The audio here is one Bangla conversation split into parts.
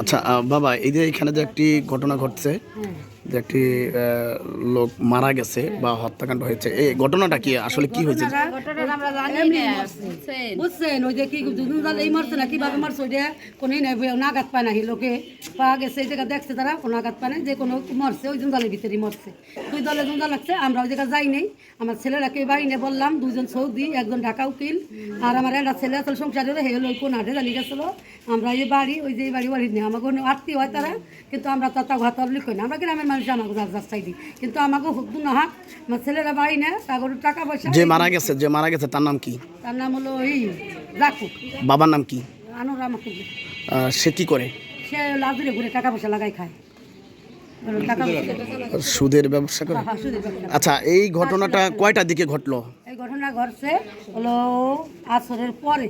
আচ্ছা বাবা এই যে এখানে যে একটি ঘটনা ঘটছে যে একটি লোক মারা গেছে বা হত্যাকাণ্ড হয়েছে। এই ঘটনাটা কি আসলে কি হয়েছে? আমরা। বুঝছেন ওই যে কি দুদিন এই মরছে না কীভাবে মরছে ওইটা কোনো নাই না পায় না লোকে। পাওয়া গেছে এই জায়গা দেখছে তারা কোনো আঘাত পায় না যে কোনো মরছে ওই জঞ্জালের ভিতরে মরছে। দুই দলে জঞ্জাল লাগছে আমরা ওই জায়গা যাই নেই। আমার ছেলেরা কেউ বাড়ি নিয়ে বললাম দুজন সৌদি একজন ঢাকা উকিল। আর আমার একটা ছেলে আসলে সংসারে হে হলো কোন হাটে জানি গেছিল। আমরা এই বাড়ি ওই যে বাড়ি বাড়ি নেই আমাকে আত্মীয় হয় তারা কিন্তু আমরা তো তা ঘর লিখি না। আমরা গ্রামের মানুষ আমাকে যার চাই দিই কিন্তু আমাকে হুক না হাক আমার ছেলেরা বাড়ি তারপর টাকা পয়সা যে মারা গেছে যে মারা গেছে তার নাম কি? তার নাম হলো বাবার নাম কি? সে কি করে? সে লাজুরে ঘুরে টাকা পয়সা লাগাই খায়। টাকা সুদের ব্যবসা করে? হ্যাঁ। আচ্ছা এই ঘটনাটা কয়টার দিকে ঘটলো? এই ঘটনা ঘটছে হলো আসরের পরে।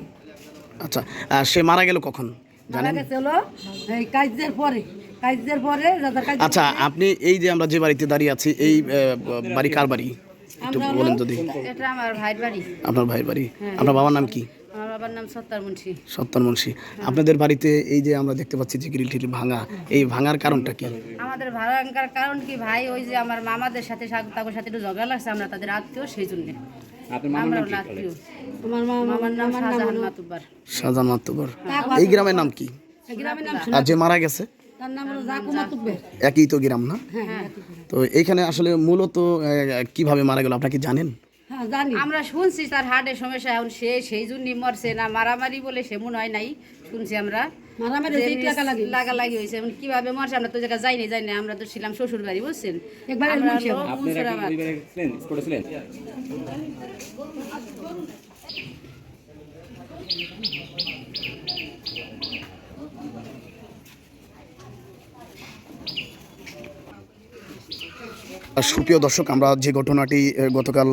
আচ্ছা সে মারা গেল কখন? মারা গেছে হলো এই কাজদের পরে। কাজদের পরে কাজ আচ্ছা আপনি এই যে আমরা যে বাড়িতে দাঁড়িয়ে আছি এই বাড়ি কার বাড়ি? একটু বলেন যদি। এটা আমার ভাইয়ের বাড়ি। আপনার ভাইয়ের বাড়ি? আপনার বাবার নাম কি? আমার বাবার নাম সত্তার মুন্সি। সত্তর মুন্সি। আপনাদের বাড়িতে এই যে আমরা দেখতে পাচ্ছি যে গ্রিল টিল ভাঙা এই ভাঙার কারণটা কি? আমাদের ভাড়াঙ্কার কারণ কি ভাই? ওই যে আমার মামাদের সাথে তাদের সাথে একটু ঝগড়া লাগছে আমরা তাদের আত্মীয় সেই জন্য। আমরা মামার নাম শাহজাহান মাতুব্বার। শাহজাহান মাত্তবর এই গ্রামের নাম কি? এই গ্রামের নাম আর যে মারা গেছে? একই তো গ্রাম না? হ্যাঁ তো এইখানে আসলে মূলত আহ, কীভাবে মারা গেল আপনি কি জানেন? হ্যাঁ আমরা শুনছি তার হার্টের সমস্যা এখন সে সেই জন্যই মরছে না মারামারি বলে সে মনে হয় নাই শুনছি আমরা। লাগা লাগি। লাগালাগি। হয়েছে এখন কীভাবে মরছে আমরা তো জায়গা যাই না আমরা তো ছিলাম শ্বশুর বাড়ি বুঝছেন? একবার আমরা মুন্সি হলো মুন্সিরাবাদ। সুপ্রিয় দর্শক আমরা যে ঘটনাটি গতকাল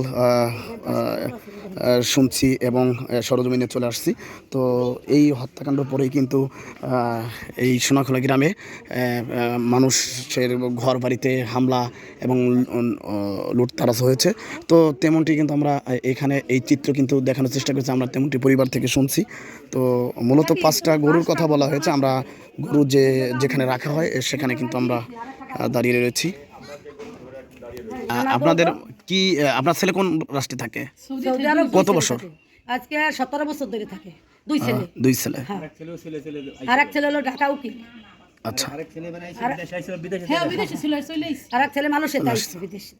শুনছি এবং সরজমিনে চলে আসছি। তো এই হত্যাকাণ্ড পরেই কিন্তু এই সোনাখোলা গ্রামে মানুষের ঘর বাড়িতে হামলা এবং লুটতারাজ হয়েছে। তো তেমনটি কিন্তু আমরা এখানে এই চিত্র কিন্তু দেখানোর চেষ্টা করছি। আমরা তেমনটি পরিবার থেকে শুনছি। তো মূলত পাঁচটা গরুর কথা বলা হয়েছে। আমরা গরু যে যেখানে রাখা হয় সেখানে কিন্তু আমরা দাঁড়িয়ে রয়েছি। আপনাদের কি আপনার ছেলে কোন রাষ্ট্রে থাকে? কত বছর? আজকে সতেরো বছর ধরে থাকে। দুই ছেলে। দুই ছেলে। হ্যাঁ। আর এক ছেলে হলো ঢাকা উকিল। আচ্ছা। আর এক ছেলে মানুষের বিদেশে।